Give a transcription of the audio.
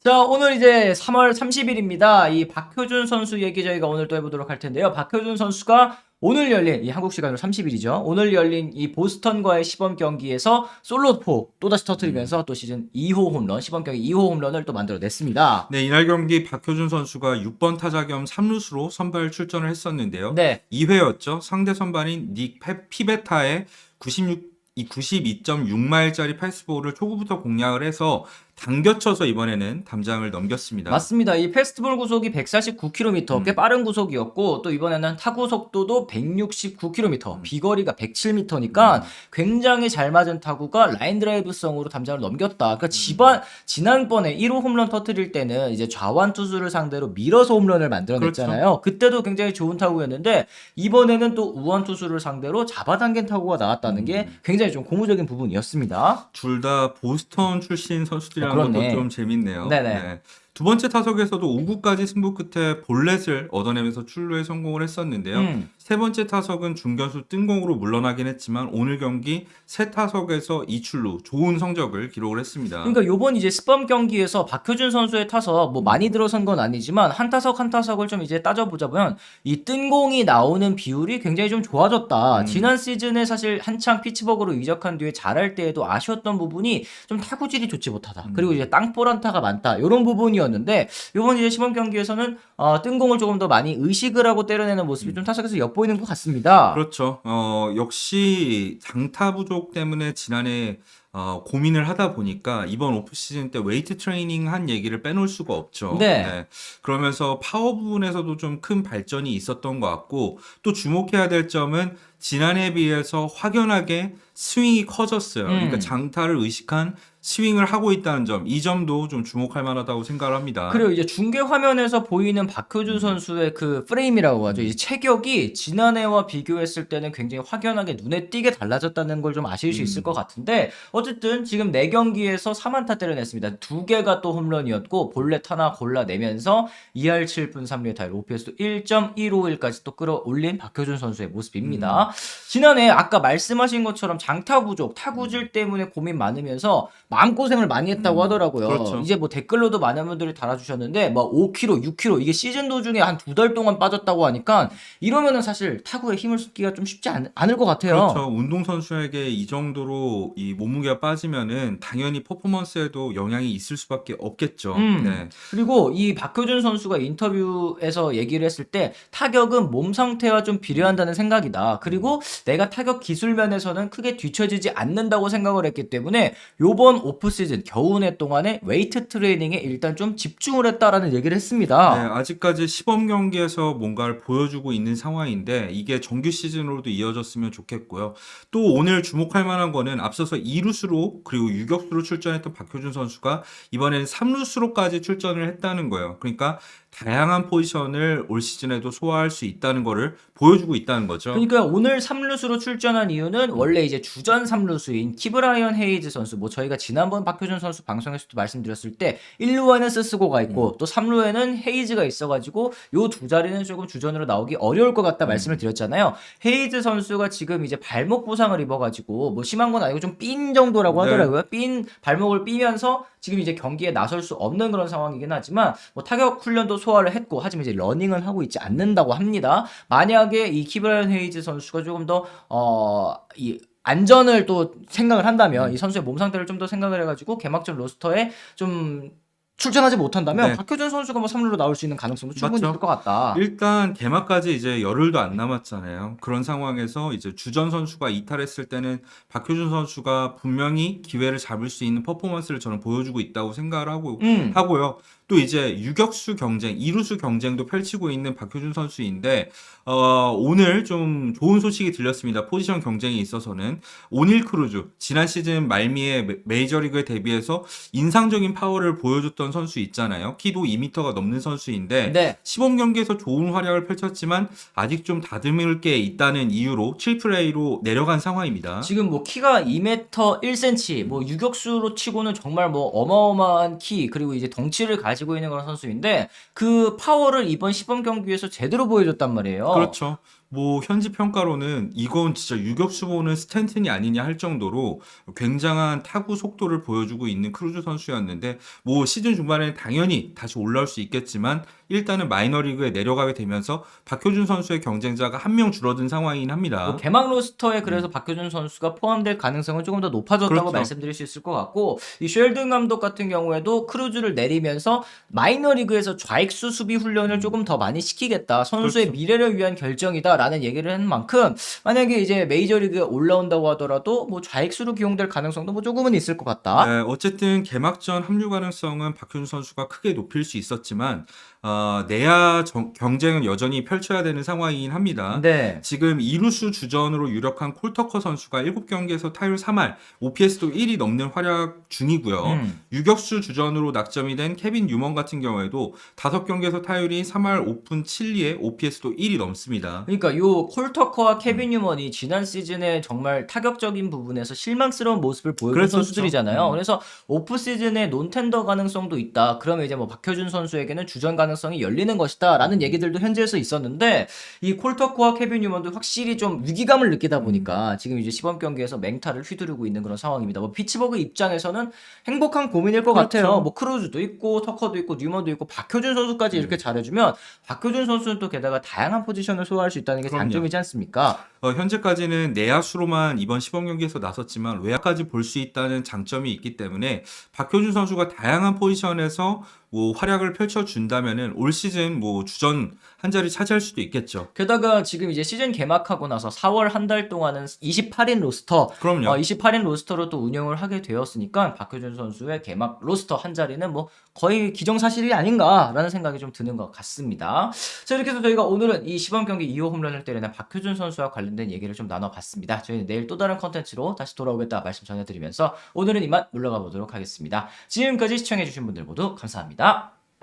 자, 오늘 이제 3월 30일입니다. 이 박효준 선수 얘기 저희가 오늘 또 해보도록 할 텐데요. 박효준 선수가 오늘 열린, 이 한국 시간으로 30일이죠. 오늘 열린 이 보스턴과의 시범 경기에서 솔로포 또다시 터트리면서 또 시즌 2호 홈런, 시범 경기 2호 홈런을 또 만들어냈습니다. 네, 이날 경기 박효준 선수가 6번 타자 겸 3루수로 선발 출전을 했었는데요. 네. 2회였죠. 상대 선발인 닉 페- 피베타의 96, 이 92.6마일짜리 패스볼을 초구부터 공략을 해서 당겨쳐서 이번에는 담장을 넘겼습니다. 맞습니다. 이 패스트볼 구속이 149km, 음. 꽤 빠른 구속이었고, 또 이번에는 타구 속도도 169km, 비거리가 107m니까 굉장히 잘 맞은 타구가 라인 드라이브성으로 담장을 넘겼다. 그러니까 지반, 지난번에 1호 홈런 터트릴 때는 이제 좌완 투수를 상대로 밀어서 홈런을 만들어냈잖아요. 그때도 굉장히 좋은 타구였는데, 이번에는 또 우완 투수를 상대로 잡아당긴 타구가 나왔다는 게 굉장히 좀 고무적인 부분이었습니다. 둘 다 보스턴 출신 선수들이 라는 어, 그렇네. 것도 좀 재밌네요. 네네. 두 번째 타석에서도 5구까지 승부 끝에 볼넷을 얻어내면서 출루에 성공을 했었는데요. 음. 세 번째 타석은 중견수 뜬공으로 물러나긴 했지만 오늘 경기 세 타석에서 2출루 좋은 성적을 기록을 했습니다. 그러니까 요번 이제 스범 경기에서 박효준 선수의 타석 뭐 많이 들어선 건 아니지만 한 타석 한 타석을 좀 이제 따져보자면 이 뜬공이 나오는 비율이 굉장히 좀 좋아졌다. 음. 지난 시즌에 사실 한창 피츠버그로 이적한 뒤에 잘할 때에도 아쉬웠던 부분이 좀 타구질이 좋지 못하다. 그리고 이제 땅볼 안타가 많다. 이런 부분이 었는데 요번 이제 시범 경기에서는 어, 뜬공을 조금 더 많이 의식을 하고 때려내는 모습이 좀 타석에서 엿보이는 것 같습니다. 그렇죠. 어, 역시 장타 부족 때문에 지난해 어, 고민을 하다 보니까 이번 오프 시즌 때 웨이트 트레이닝 한 얘기를 빼놓을 수가 없죠. 네. 그러면서 파워 부분에서도 좀 큰 발전이 있었던 것 같고 또 주목해야 될 점은 지난해에 비해서 확연하게 스윙이 커졌어요. 그러니까 음. 장타를 의식한 스윙을 하고 있다는 점, 이 점도 좀 주목할 만하다고 생각을 합니다. 그리고 이제 중계 화면에서 보이는 박효준 선수의 그 프레임이라고 하죠. 이제 체격이 지난해와 비교했을 때는 굉장히 확연하게 눈에 띄게 달라졌다는 걸 좀 아실 수 있을 것 같은데 어쨌든 지금 4경기에서 3안타 때려냈습니다. 두 개가 또 홈런이었고 볼넷 하나 골라내면서 2할 7분 3리의 타율 OPS도 1.151까지 또 끌어올린 박효준 선수의 모습입니다. 지난해 아까 말씀하신 것처럼 장타 부족, 타구질 때문에 고민 많으면서 마음고생을 많이 했다고 하더라고요. 그렇죠. 이제 뭐 댓글로도 많은 분들이 달아주셨는데 뭐 5kg, 6kg 이게 시즌 도중에 한 두 달 동안 빠졌다고 하니까 이러면은 사실 타구에 힘을 쏟기가 좀 쉽지 않, 을것 같아요. 그렇죠. 운동 선수에게 이 정도로 이 몸무게가 빠지면은 당연히 퍼포먼스에도 영향이 있을 수밖에 없겠죠. 음. 네. 그리고 이 박효준 선수가 인터뷰에서 얘기를 했을 때 타격은 몸 상태와 좀 비례한다는 생각이다. 그리고 내가 타격 기술 면에서는 크게 뒤처지지 않는다고 생각을 했기 때문에 요번 오프 시즌 겨우내 동안에 웨이트 트레이닝에 일단 좀 집중을 했다라는 얘기를 했습니다. 네, 아직까지 시범 경기에서 뭔가를 보여주고 있는 상황인데 이게 정규 시즌으로도 이어졌으면 좋겠고요. 또 오늘 주목할 만한 거는 앞서서 2루수로 그리고 유격수로 출전했던 박효준 선수가 이번에는 3루수로까지 출전을 했다는 거예요. 그러니까 다양한 포지션을 올 시즌에도 소화할 수 있다는 거를 보여주고 있다는 거죠. 그러니까 오늘 3루수로 출전한 이유는 원래 이제 주전 3루수인 키브라이언 헤이즈 선수 뭐 저희가 지난번 박효준 선수 방송에서도 말씀드렸을 때 1루에는 스스고가 있고 음. 또 3루에는 헤이즈가 있어 가지고 요 두 자리는 조금 주전으로 나오기 어려울 것 음. 같다 말씀을 드렸잖아요. 헤이즈 선수가 지금 이제 발목 부상을 입어 가지고 뭐 심한 건 아니고 좀 삔 정도라고 네. 하더라고요. 삔 발목을 삐면서 지금 이제 경기에 나설 수 없는 그런 상황이긴 하지만 뭐 타격 훈련도 소화를 했고 하지만 이제 러닝을 하고 있지 않는다고 합니다. 만약에 이 키브라이언 헤이즈 선수 가 조금 더 어 이 안전을 또 생각을 한다면 이 선수의 몸 상태를 좀 더 생각을 해가지고 개막전 로스터에 좀 출전하지 못한다면 네. 박효준 선수가 뭐 3루로 나올 수 있는 가능성도 충분히 맞죠. 있을 것 같다. 일단 개막까지 이제 열흘도 안 남았잖아요. 그런 상황에서 이제 주전 선수가 이탈했을 때는 박효준 선수가 분명히 기회를 잡을 수 있는 퍼포먼스를 저는 보여주고 있다고 생각을 하고 음. 하고요. 또 이제 유격수 경쟁, 이루수 경쟁도 펼치고 있는 박효준 선수인데 어, 오늘 좀 좋은 소식이 들렸습니다. 포지션 경쟁에 있어서는 오닐 크루즈 지난 시즌 말미에 메- 메이저리그에 데뷔해서 인상적인 파워를 보여줬던 선수 있잖아요. 키도 2m가 넘는 선수인데 네. 시범 경기에서 좋은 활약을 펼쳤지만 아직 좀 다듬을 게 있다는 이유로 7플레이로 내려간 상황입니다. 지금 뭐 키가 2m 1cm, 뭐 유격수로 치고는 정말 뭐 어마어마한 키 그리고 이제 덩치를 가 지고 있는 그런 선수인데 그 파워를 이번 시범 경기에서 제대로 보여줬단 말이에요. 그렇죠. 뭐 현지 평가로는 이건 진짜 유격 수 보는 스탠튼이 아니냐 할 정도로 굉장한 타구 속도를 보여주고 있는 크루즈 선수였는데 뭐 시즌 중반에는 당연히 다시 올라올 수 있겠지만 일단은 마이너리그에 내려가게 되면서 박효준 선수의 경쟁자가 한 명 줄어든 상황이긴 합니다. 뭐 개막 로스터에 그래서 박효준 선수가 포함될 가능성은 조금 더 높아졌다고 음. 그렇죠. 말씀드릴 수 있을 것 같고 이 쉘든 감독 같은 경우에도 크루즈를 내리면서 마이너리그에서 좌익수 수비 훈련을 조금 더 많이 시키겠다 선수의 음. 그렇죠. 미래를 위한 결정이다 라는 얘기를 한 만큼 만약에 이제 메이저리그에 올라온다고 하더라도 뭐 좌익수로 기용될 가능성도 뭐 조금은 있을 것 같다. 네, 어쨌든 개막전 합류 가능성은 박효준 선수가 크게 높일 수 있었지만 어, 내야 정- 경쟁은 여전히 펼쳐야 되는 상황이긴 합니다. 네. 지금 이루수 주전으로 유력한 콜터커 선수가 7경기에서 타율 3할, OPS도 1이 넘는 활약 중이고요. 음. 유격수 주전으로 낙점이 된 케빈 유먼 같은 경우에도 5경기에서 타율이 3할 5푼 7리에 OPS도 1이 넘습니다. 그러니까 요 콜터커와 케빈 음. 유먼이 지난 시즌에 정말 타격적인 부분에서 실망스러운 모습을 보여준 그랬었죠. 선수들이잖아요. 음. 그래서 오프 시즌에 논텐더 가능성도 있다. 그러면 이제 뭐 박효준 선수에게는 주전 가능 성이 열리는 것이다 라는 얘기들도 현지에서 있었는데 이 콜터커와 케빈 유먼도 확실히 좀 위기감을 느끼다 음. 보니까 지금 이제 시범 경기에서 맹타를 휘두르고 있는 그런 상황입니다. 뭐 피츠버그 입장에서는 행복한 고민일 것 그렇죠. 같아요. 뭐 크루즈도 있고 터커도 있고 뉴먼도 있고 박효준 선수까지 음. 이렇게 잘해주면 박효준 선수는 또 게다가 다양한 포지션을 소화할 수 있다는 게. 장점이지 않습니까? 어, 현재까지는 내야수로만 이번 시범 경기에서 나섰지만 외야까지 볼 수 있다는 장점이 있기 때문에 박효준 선수가 다양한 포지션에서 뭐 활약을 펼쳐준다면은 올 시즌 뭐 주전 한 자리 차지할 수도 있겠죠. 게다가 지금 이제 시즌 개막하고 나서 4월 한 달 동안은 28인 로스터, 그럼요. 어, 28인 로스터로 또 운영을 하게 되었으니까 박효준 선수의 개막 로스터 한 자리는 뭐 거의 기정사실이 아닌가라는 생각이 좀 드는 것 같습니다. 자 이렇게 해서 저희가 오늘은 이 시범 경기 2호 홈런을 때리는 박효준 선수와 관련된 얘기를 좀 나눠봤습니다. 저희는 내일 또 다른 컨텐츠로 다시 돌아오겠다 말씀 전해드리면서 오늘은 이만 물러가 보도록 하겠습니다. 지금까지 시청해주신 분들 모두 감사합니다.